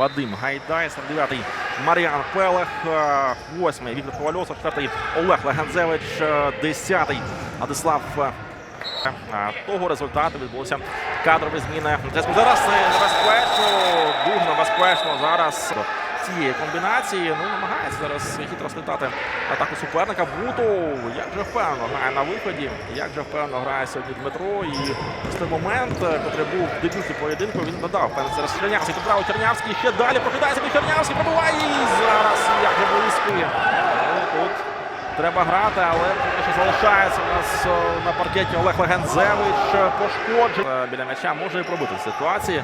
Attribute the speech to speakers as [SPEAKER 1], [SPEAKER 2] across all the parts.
[SPEAKER 1] Вадим Гайдай, 49-й Маріан Пелех, е, 8-й Віктор Ковальосов, 4-й Олег Легензевич, е, 10-й Адислав. е, е, Того результату відбулися кадрові зміни. Зараз безпечно, дуже небезпечно зараз цієї комбінації. Ну, намагається зараз хитро слітати атаку суперника. Буту як же впевнено грає на виході, як же впевнено грає сьогодні Дмитро. І той момент, е, котрий був в дебюті поєдинку, він додав. Певно, зараз Чернявський. Тут право Чернявський ще далі прокидається під Чернявський, пробиває і зараз як же близько. Тут треба грати, але поки залишається у нас е, на паркеті Олег Легензевич пошкоджений. Біля м'яча може і пробити з ситуації.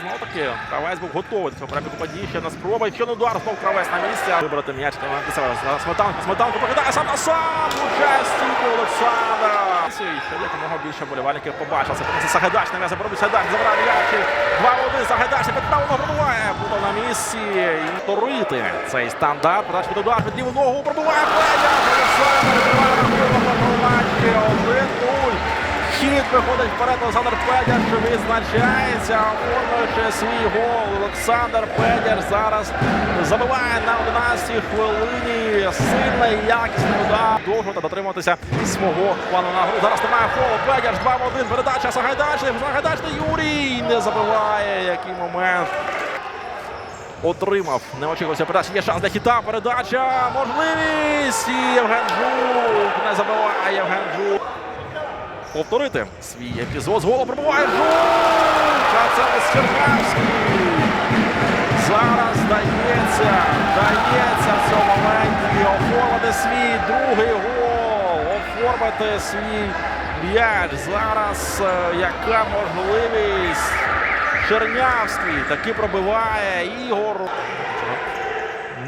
[SPEAKER 1] Знову таки Кравець був готовий до цього перебігу події. Ще на спроба. І ще на удар знов Кравець на місці. Вибрати м'яч на. Сметанку. Сметанку покидає сам на сам. Участь стійку Олександра. Ще якомога більше болівальників побачив. Це Сагадач на м'ясо поробить Сагадач. Забирає м'яч. 2-1. Сагадач під право ногу пробиває. Буде на місці. І торити цей стандарт. Подач під удар. Під ногу пробиває. Федя. Олександр. Відкриває рахунок на матчі. 1-0. Хід виходить вперед Олександр Педяр, що відзначається, оформлюючи свій гол. Олександр Педяр зараз забиває на 11 хвилині. Сильний, якісний удар. Довго дотримуватися свого плану на гру. Зараз немає фолу. Педяр 2 в 1. Передача Сагайдачний. Сагайдачний Юрій не забиває. Який момент. Отримав. Не очікувався передача. Є шанс для хіта. Передача. Можливість. І Євген Жук. Не забиває Євген Жук повторити свій епізод. З голу пробуває це ось Черкавський. Зараз дається, дається в цьому оформити свій другий гол, оформити свій м'яч. Зараз е, яка можливість. Чернявський таки пробиває Ігор.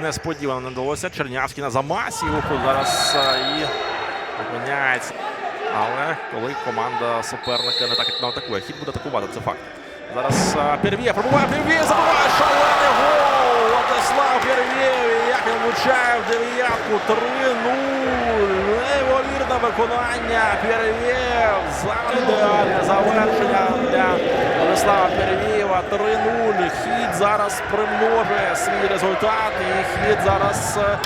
[SPEAKER 1] Несподівано не вдалося. Чернявський на замасі. Зараз е, і опиняється. Але коли команда суперника не так не атакує, хід буде атакувати, це факт. Зараз а, Первє пробуває Первє, забиває шалений гол! Владислав Первєв, як він влучає в дев'ятку 3-0. Неймовірне виконання. Зараз ідеальне завершення для Владислава Первєва. 3-0. Хід зараз примножує свій результат. І хід зараз е,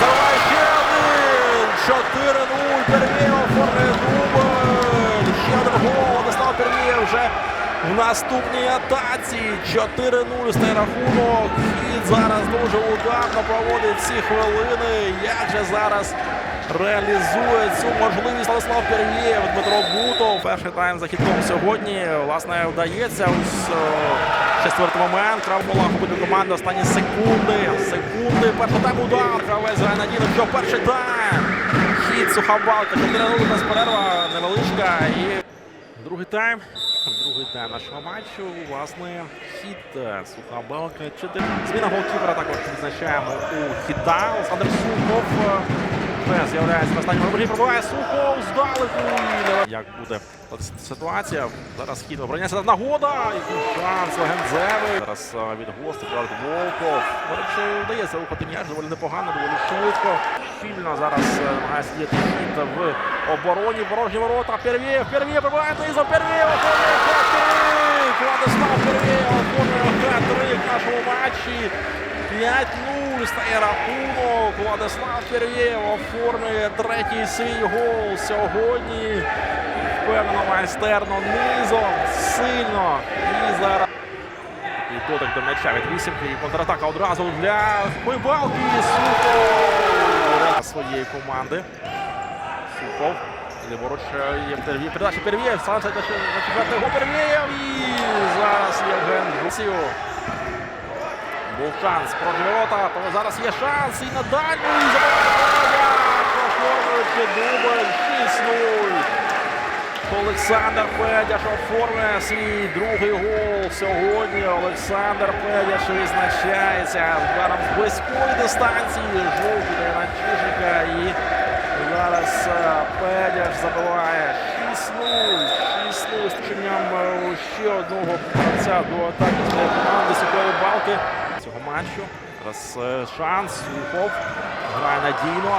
[SPEAKER 1] забиває ще один. 4-0. Первєв оформлює дубль. Ще один гол. Владислав Первєв вже в наступній атаці. 4-0 стає рахунок. Хід зараз дуже ударно проводить ці хвилини. Як же зараз реалізує цю можливість Владислав Первєв, Дмитро Бутов. Перший тайм за хітом сьогодні. Власне, вдається. Ось о, четвертий момент. Кравмола буде команда. Останні секунди. Секунди. Перший тайм удар. Кравець грає надійно. Що перший тайм. Хід Сухабалка. 4-0 без перерва невеличка. І другий тайм. Другий тайм нашого матчу. Власне, хід е, суха балка. Чотири. Зміна голкіпера також відзначаємо у хіта. Олександр Сухов е, з'являється на останньому рубежі. Пробиває Сухов здалеку. Як буде ситуація? Зараз хід обороняється нагода. Який шанс легензевий. Зараз е, від гостя Волков. Вдається рухати м'яч доволі непогано, доволі швидко. Щільно зараз е, намагається діяти хід в обороні. Ворожні ворота. Первєв, Первєв пробиває низом. Первєв оформлює хет-трик. Владислав Первєв оформлює хет-трик в нашому матчі. 5-0 стає рахунок. Владислав Первєв оформлює третій свій гол сьогодні. Впевнено, майстерно низом, сильно. І зараз. І дотик до м'яча від вісімки. І контратака одразу для Хойбалки. Сухов своєї команди. Сухов. Ліворуч е, є Первєв. Передача Первєв. Санце на четвертий гол Первєв. І зараз Євген Гусів. Був шанс проти ворота, то зараз є шанс і на дальню. І забиває Оформлюючи дубль 6-0. Олександр Федяш оформлює свій другий гол сьогодні. Олександр Федяш відзначається ударом з близької дистанції. Жовтий дає на Чижика. І зараз е, Федяш забиває 6-0. 6-0 з чинням е, одного до атаки своєї команди сухої балки цього матчу. Зараз е, шанс. Сухов грає надійно.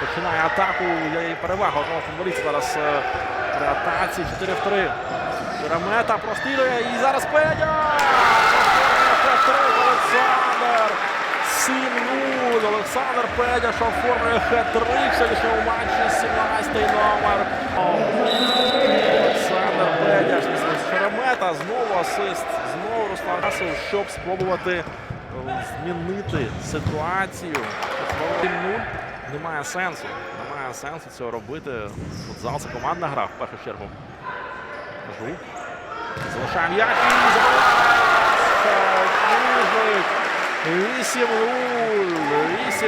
[SPEAKER 1] Починає атаку. Є перевага одного футболіста зараз е, при атаці 4 в 3. Шеремета прострілює і зараз! Хет-трик Олександр! 7-0. Олександр Педяш оформлює хет-трик в сьогоднішньому матчі. 17-й номер. Олександр Педяш. Шеремета. Знову асист. Знову Руслан Расов, щоб спробувати е, змінити ситуацію. 0 немає сенсу. Немає сенсу цього робити. Футзал це командна гра в першу чергу. Жук. Залишає м'яч і забиває. Книжник. 8-0. 8-0.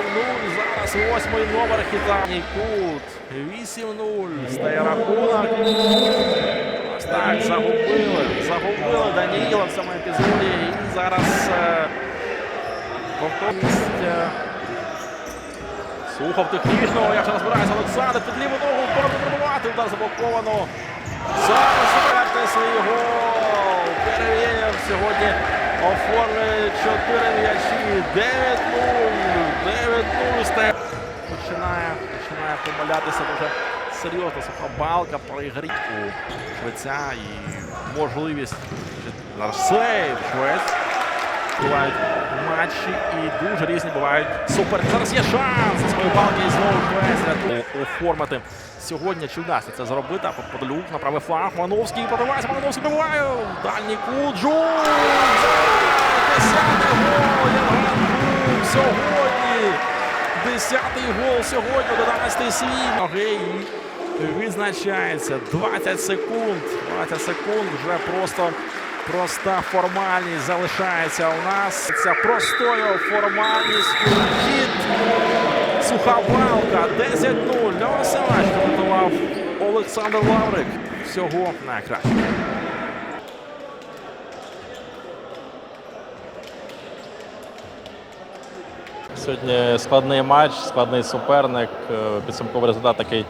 [SPEAKER 1] Зараз восьмий номер хитаній кут. 8-0. Стає рахунок. Так, загубили. Загубили Даніїла в цьому епізоді. І зараз е, повторність. е, Сухов технічного, як же розбирається Олександр під ліву ногу, пробувати, удар заблоковано. Зараз четвертий свій гол. Перевірив сьогодні оформлює 4 м'ячі. 9-0. 9-0 стає. Починає, починає помилятися дуже серйозно. Суха балка проігріть у швеця і можливість. Сейв швець. Бувають матчі і дуже різні бувають супер. Зараз є шанс з своєї балки і знову Швець оформити сьогодні. Чи вдасться це зробити? А Подолюк на правий фланг. Мановський подавається. Мановський пробиває. Дальній кут. Джун. Десятий гол. Євген сьогодні. Десятий гол сьогодні. 11-й свій. Ноги відзначається. 20 секунд. 20 секунд. Вже просто Проста формальність залишається у нас. Це простою формальністю. Хід. Суха балка. 10-0. Для Василач коментував Олександр Лаврик. Всього найкраще.
[SPEAKER 2] Сьогодні складний матч, складний суперник. е, Підсумковий результат такий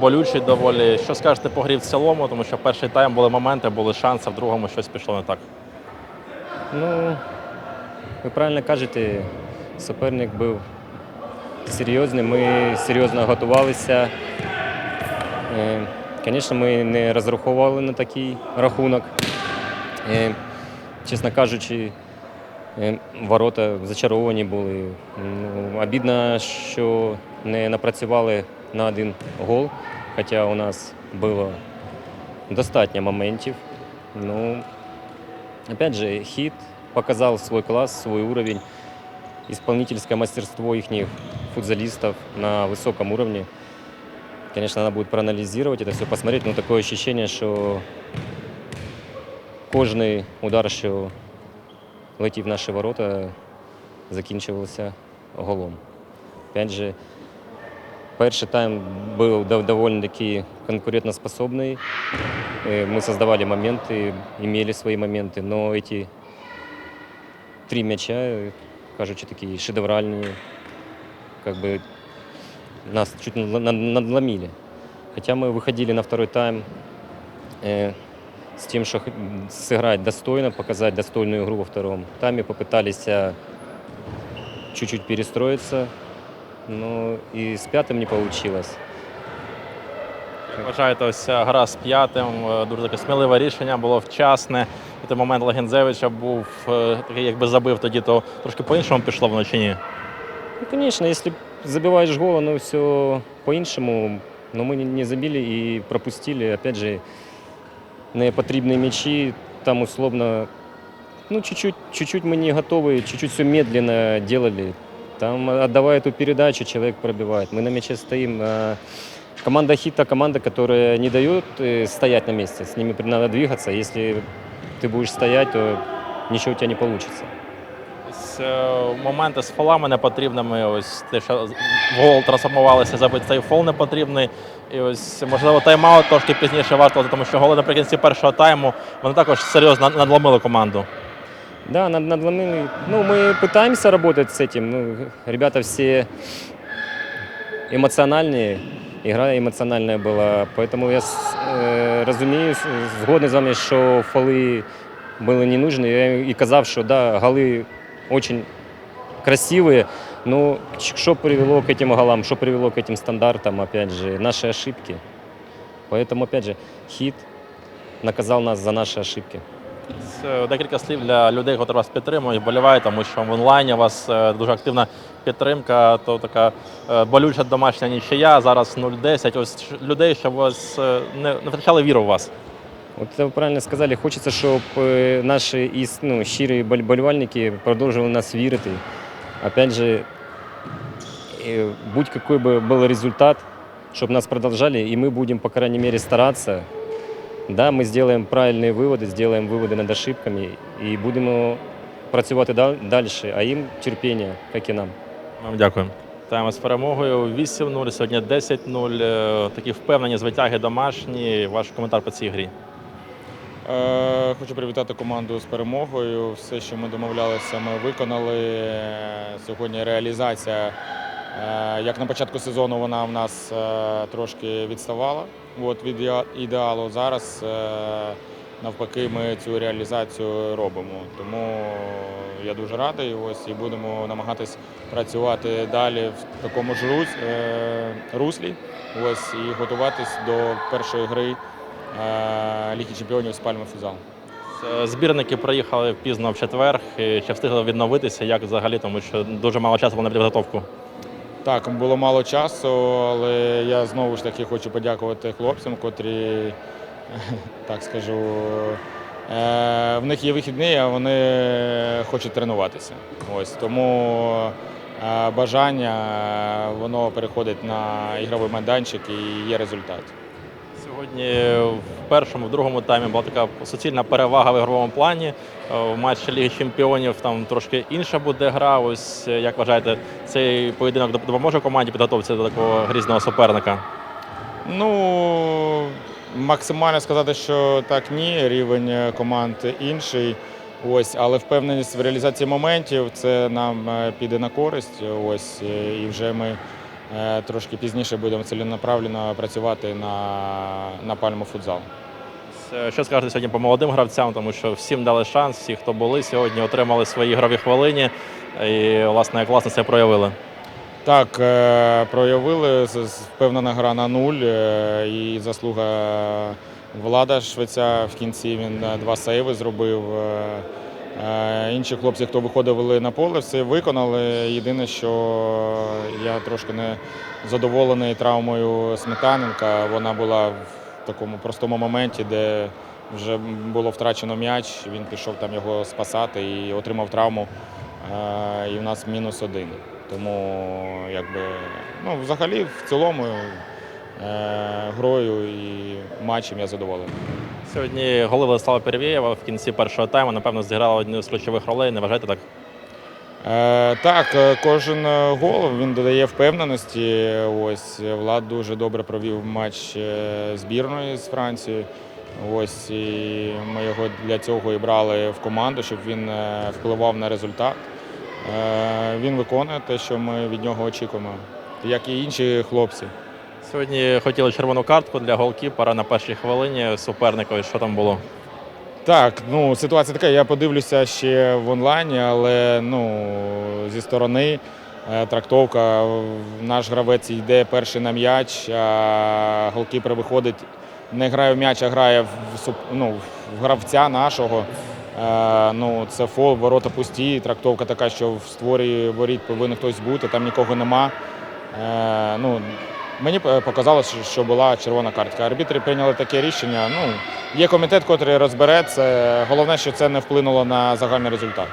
[SPEAKER 2] болючий доволі. Що скажете по грі в цілому, тому що перший тайм були моменти, були шанси, в другому щось пішло не так.
[SPEAKER 3] Ну, ви правильно кажете, суперник був серйозний, ми серйозно готувалися. Е, Звісно, ми не розраховували на такий рахунок. Е, Чесно кажучи, е, ворота зачаровані були. Ну, обідно, що не напрацювали на один гол, хоча у нас було достатньо моментів. Ну, Опять же, хит показал свой класс, свой уровень, исполнительское мастерство их футболистов на высоком уровне. Конечно, надо будет проанализировать это все, посмотреть, но такое ощущение, что кожний удар, що летів в наші ворота, закінчувався голом. Опять же, перший тайм дов- довольно-таки конкурентоспособный. Мы создавали моменты, имели свои моменты, но эти три мяча, кажучи, такие шедевральные, как бы нас чуть надломили. Хотя мы выходили на второй тайм э, с тем, что сыграть достойно, показать достойную игру во втором тайме, попытались а, чуть-чуть перестроиться, но и с пятым не получилось.
[SPEAKER 2] Вважаєте, ось ця гра з п'ятим, е, дуже таке сміливе рішення, було вчасне. І той момент Легензевича був е, такий, якби забив тоді, то трошки по-іншому пішло воно чи ні?
[SPEAKER 3] Ну, конечно, если забиваешь гол, оно все по-іншому. Но мы не- не забили и пропустили. Опять же, непотребные мячи, там условно, ну, чуть-чуть, чуть-чуть мы не готовы, чуть-чуть все медленно делали. Там, отдавая эту передачу, человек пробивает. Мы на мяче стоим. а Команда Хита – команда, которая не дает э, стоять на месте. С ними надо двигаться. Если ты будешь стоять, то ничего у тебя не получится.
[SPEAKER 2] Ось е, моменти з фолами непотрібними. Ось те, що в гол трансформувалися, забити цей фол непотрібний. І ось, можливо, тайм-аут трошки пізніше варто, тому що голи наприкінці першого тайму вони також серйозно надломили команду.
[SPEAKER 3] Да, над, надломили. Ну, мы пытаемся работать с этим. Ну, ребята все эмоциональные. Игра эмоциональная была. Поэтому я с- э, разумею, с- згодний з вами, що фоли були не нужны. Я і казав, що да, голи очень красивые. Но ч- что привело к этим голам, что привело к этим стандартам, опять же, наши ошибки. Поэтому, опять же, хит наказал нас за наши ошибки.
[SPEAKER 1] Декілька слів для людей, які вас підтримують, вболівають, тому що в онлайні у вас е, дуже активна підтримка, то така е, болюча домашня нічия, зараз 0-10. Ось людей, щоб вас е, не, втрачали віру в вас.
[SPEAKER 3] Это вы правильно сказали. Хочеться, щоб наші ну, щирі болівальники продовжували нас вірити. Опять же, будь-який би був результат, щоб нас продовжали, і ми будемо, по крайней мере, старатися. Да, ми зробимо правильні виводи, зробимо виводи над ошибками і будемо працювати далі, а їм терпіння, як і нам.
[SPEAKER 1] Вам дякую. Вітаємо з перемогою 8-0, сьогодні 10-0. Е, Такі впевнені звитяги домашні. Ваш коментар по цій грі.
[SPEAKER 4] Е, Хочу привітати команду з перемогою. Все, що ми домовлялися, ми виконали. Е, Сьогодні реалізація, як на початку сезону, вона в нас е, трошки відставала от, від ідеалу. Зараз е, навпаки ми цю реалізацію робимо. Тому я дуже радий. Ось і будемо намагатись працювати далі в такому ж рус- е, руслі. Ось і готуватись до першої гри. е, Ліги чемпіонів з Пальми Фузал.
[SPEAKER 1] Е, Збірники приїхали пізно в четвер. Чи встигли відновитися? Як взагалі, тому що дуже мало часу було на підготовку.
[SPEAKER 4] Так, було мало часу, але я знову ж таки хочу подякувати хлопцям, котрі, так скажу, е, в них є вихідні, а вони хочуть тренуватися. Ось тому е, бажання воно переходить на ігровий майданчик і є результат.
[SPEAKER 1] Сьогодні в першому, в другому таймі була така суцільна перевага в ігровому плані. Е, В матчі Ліги Чемпіонів там трошки інша буде гра. Ось е, як вважаєте, цей поєдинок допоможе команді підготуватися до такого грізного суперника?
[SPEAKER 4] Ну, максимально сказати, що так ні, рівень е, команд інший. Ось, але впевненість в реалізації моментів це нам піде на користь. Ось, і вже ми трошки пізніше будемо ціленаправленно працювати на, на пальму футзал.
[SPEAKER 1] Е, Що скажете сьогодні по молодим гравцям, тому що всім дали шанс, всі, хто були сьогодні, отримали свої ігрові хвилини. І, власне, як власне це проявили.
[SPEAKER 4] Так, е, проявили впевнена гра на нуль е, і заслуга Влада Швеця в кінці він е, два сейви зробив. Е, Інші хлопці, хто виходили на поле, все виконали. Єдине, що я трошки не задоволений травмою Сметаненка. Вона була в такому простому моменті, де вже було втрачено м'яч. Він пішов там його спасати і отримав травму. Е, І в нас мінус один. Тому якби ну, взагалі в цілому грою і матчем я задоволений.
[SPEAKER 1] Сьогодні голи Владислава Перевєєва в кінці першого тайму, напевно, зіграли одну з ключових ролей. Не вважаєте так?
[SPEAKER 4] Е, так, е, кожен е, гол він додає впевненості. Ось Влад дуже добре провів матч е, збірної з Франції. Ось і ми його для цього і брали в команду, щоб він е, впливав на результат. Е, він виконує те, що ми від нього очікуємо, як і інші хлопці.
[SPEAKER 1] Сьогодні хотіли червону картку для голкіпера на першій хвилині суперникові. Що там було?
[SPEAKER 4] Так, ну ситуація така. Я подивлюся ще в онлайні, але ну зі сторони е, трактовка. Наш гравець йде перший на м'яч, а голкіпер виходить, не грає в м'яч, а грає в ну, в гравця нашого. Е, ну, це фол, ворота пусті. Трактовка така, що в створі воріт повинен хтось бути, там нікого нема. Е, ну, Мені е, показалося, що була червона картка. Арбітри прийняли таке рішення. Ну, є комітет, який розбере це. Головне, що це не вплинуло на загальний результат.